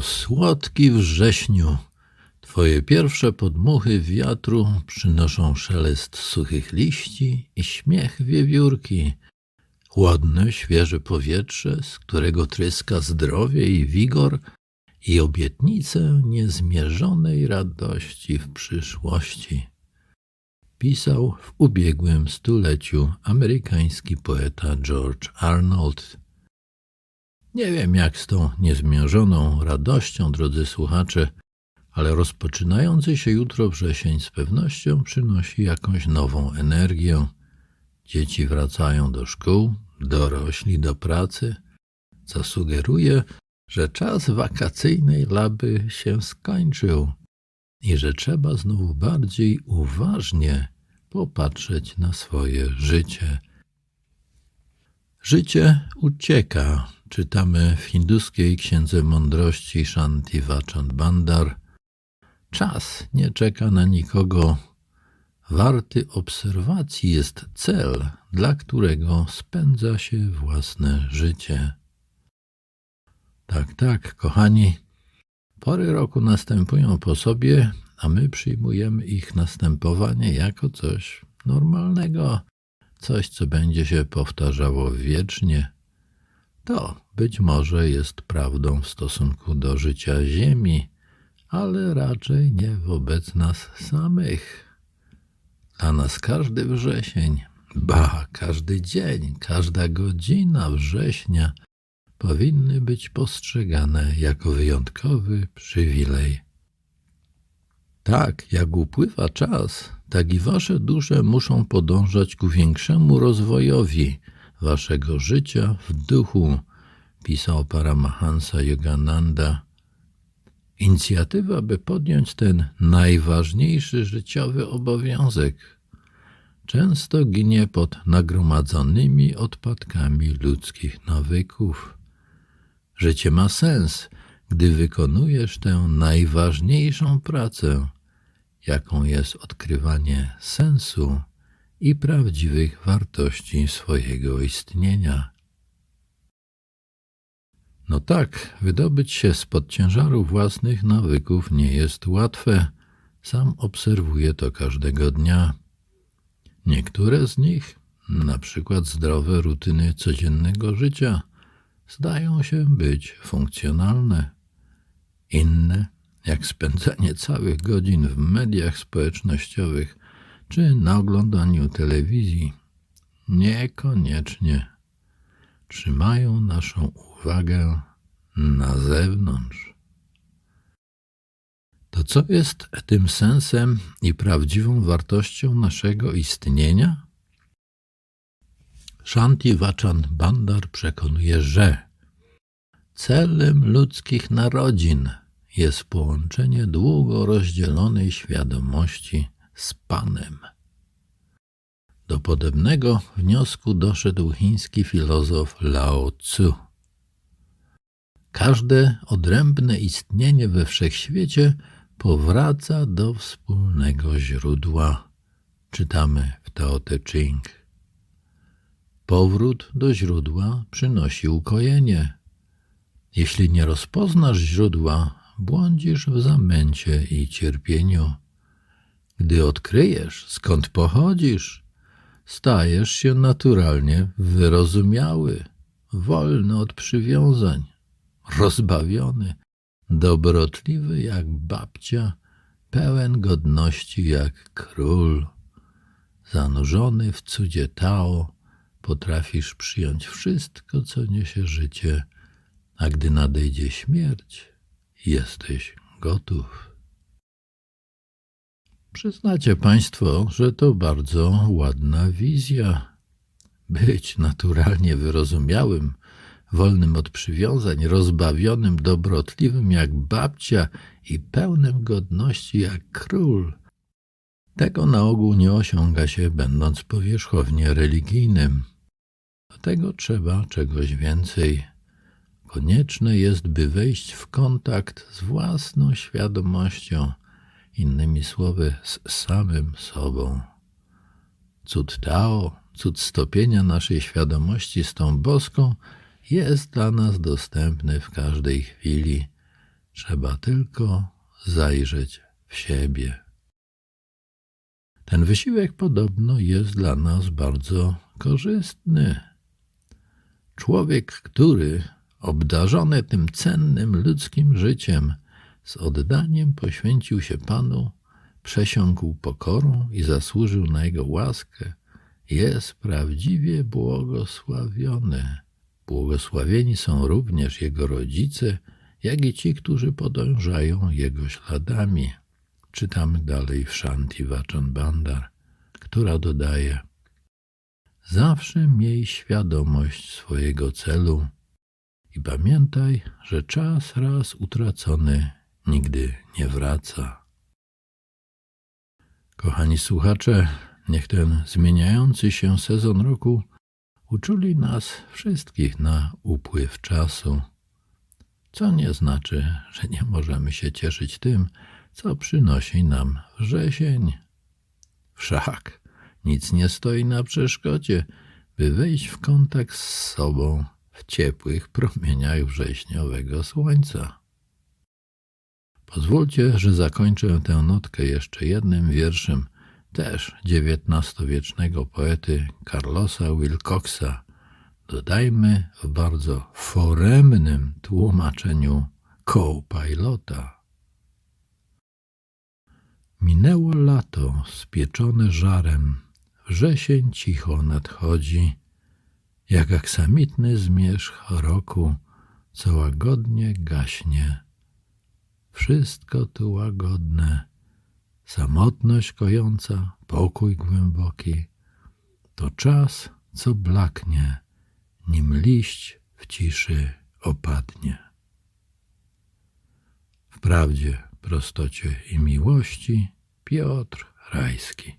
Słodki wrześniu, twoje pierwsze podmuchy wiatru przynoszą szelest suchych liści i śmiech wiewiórki. Chłodne, świeże powietrze, z którego tryska zdrowie i wigor i obietnicę niezmierzonej radości w przyszłości. Pisał w ubiegłym stuleciu amerykański poeta George Arnold. Nie wiem, jak z tą niezmierzoną radością, drodzy słuchacze, ale rozpoczynający się jutro wrzesień z pewnością przynosi jakąś nową energię. Dzieci wracają do szkół, dorośli do pracy, co sugeruje, że czas wakacyjnej laby się skończył i że trzeba znowu bardziej uważnie popatrzeć na swoje życie. Życie ucieka, czytamy w hinduskiej księdze mądrości Shanti Vachan Bandar. Czas nie czeka na nikogo. Warty obserwacji jest cel, dla którego spędza się własne życie. Tak, tak, kochani, pory roku następują po sobie, a my przyjmujemy ich następowanie jako coś normalnego, coś, co będzie się powtarzało wiecznie. To być może jest prawdą w stosunku do życia Ziemi, ale raczej nie wobec nas samych. Dla nas każdy wrzesień, ba, każdy dzień, każda godzina września powinny być postrzegane jako wyjątkowy przywilej. Tak, jak upływa czas, tak i wasze dusze muszą podążać ku większemu rozwojowi waszego życia w duchu, pisał Paramahansa Yogananda. Inicjatywa, by podjąć ten najważniejszy życiowy obowiązek, często ginie pod nagromadzonymi odpadkami ludzkich nawyków. Życie ma sens, gdy wykonujesz tę najważniejszą pracę, jaką jest odkrywanie sensu i prawdziwych wartości swojego istnienia. No tak, wydobyć się spod ciężaru własnych nawyków nie jest łatwe. Sam obserwuję to każdego dnia. Niektóre z nich, na przykład zdrowe rutyny codziennego życia, zdają się być funkcjonalne. Inne, jak spędzanie całych godzin w mediach społecznościowych czy na oglądaniu telewizji, niekoniecznie trzymają naszą uwagę na zewnątrz. To co jest tym sensem i prawdziwą wartością naszego istnienia? Shanti Vachan Bandar przekonuje, że celem ludzkich narodzin jest połączenie długo rozdzielonej świadomości z Panem. Do podobnego wniosku doszedł chiński filozof Lao Tzu. Każde odrębne istnienie we wszechświecie powraca do wspólnego źródła. Czytamy w Tao Te Ching. Powrót do źródła przynosi ukojenie. Jeśli nie rozpoznasz źródła, błądzisz w zamęcie i cierpieniu. Gdy odkryjesz, skąd pochodzisz, stajesz się naturalnie wyrozumiały, wolny od przywiązań, rozbawiony, dobrotliwy jak babcia, pełen godności jak król. Zanurzony w cudzie Tao, potrafisz przyjąć wszystko, co niesie życie, a gdy nadejdzie śmierć, jesteś gotów. Przyznacie Państwo, że to bardzo ładna wizja. Być naturalnie wyrozumiałym, wolnym od przywiązań, rozbawionym, dobrotliwym jak babcia i pełnym godności jak król. Tego na ogół nie osiąga się, będąc powierzchownie religijnym. Do tego trzeba czegoś więcej. Konieczne jest, by wejść w kontakt z własną świadomością, innymi słowy, z samym sobą. Cud Tao, cud stopienia naszej świadomości z tą boską jest dla nas dostępny w każdej chwili. Trzeba tylko zajrzeć w siebie. Ten wysiłek podobno jest dla nas bardzo korzystny. Człowiek, który obdarzony tym cennym ludzkim życiem, z oddaniem poświęcił się Panu, przesiąkł pokorą i zasłużył na Jego łaskę, jest prawdziwie błogosławiony. Błogosławieni są również Jego rodzice, jak i ci, którzy podążają Jego śladami. Czytamy dalej w Shanti Vachan Bandar, która dodaje Zawsze miej świadomość swojego celu i pamiętaj, że czas raz utracony nigdy nie wraca. Kochani słuchacze, niech ten zmieniający się sezon roku uczuli nas wszystkich na upływ czasu, co nie znaczy, że nie możemy się cieszyć tym, co przynosi nam wrzesień. Wszak nic nie stoi na przeszkodzie, by wejść w kontakt z sobą w ciepłych promieniach wrześniowego słońca. Pozwólcie, że zakończę tę notkę jeszcze jednym wierszem też XIX-wiecznego poety Carlosa Wilcoxa. Dodajmy w bardzo foremnym tłumaczeniu co-pilota. Minęło lato spieczone żarem, wrzesień cicho nadchodzi, jak aksamitny zmierzch roku, co łagodnie gaśnie. Wszystko tu łagodne, samotność kojąca, pokój głęboki, to czas, co blaknie, nim liść w ciszy opadnie. W prawdzie, prostocie i miłości Piotr Rajski.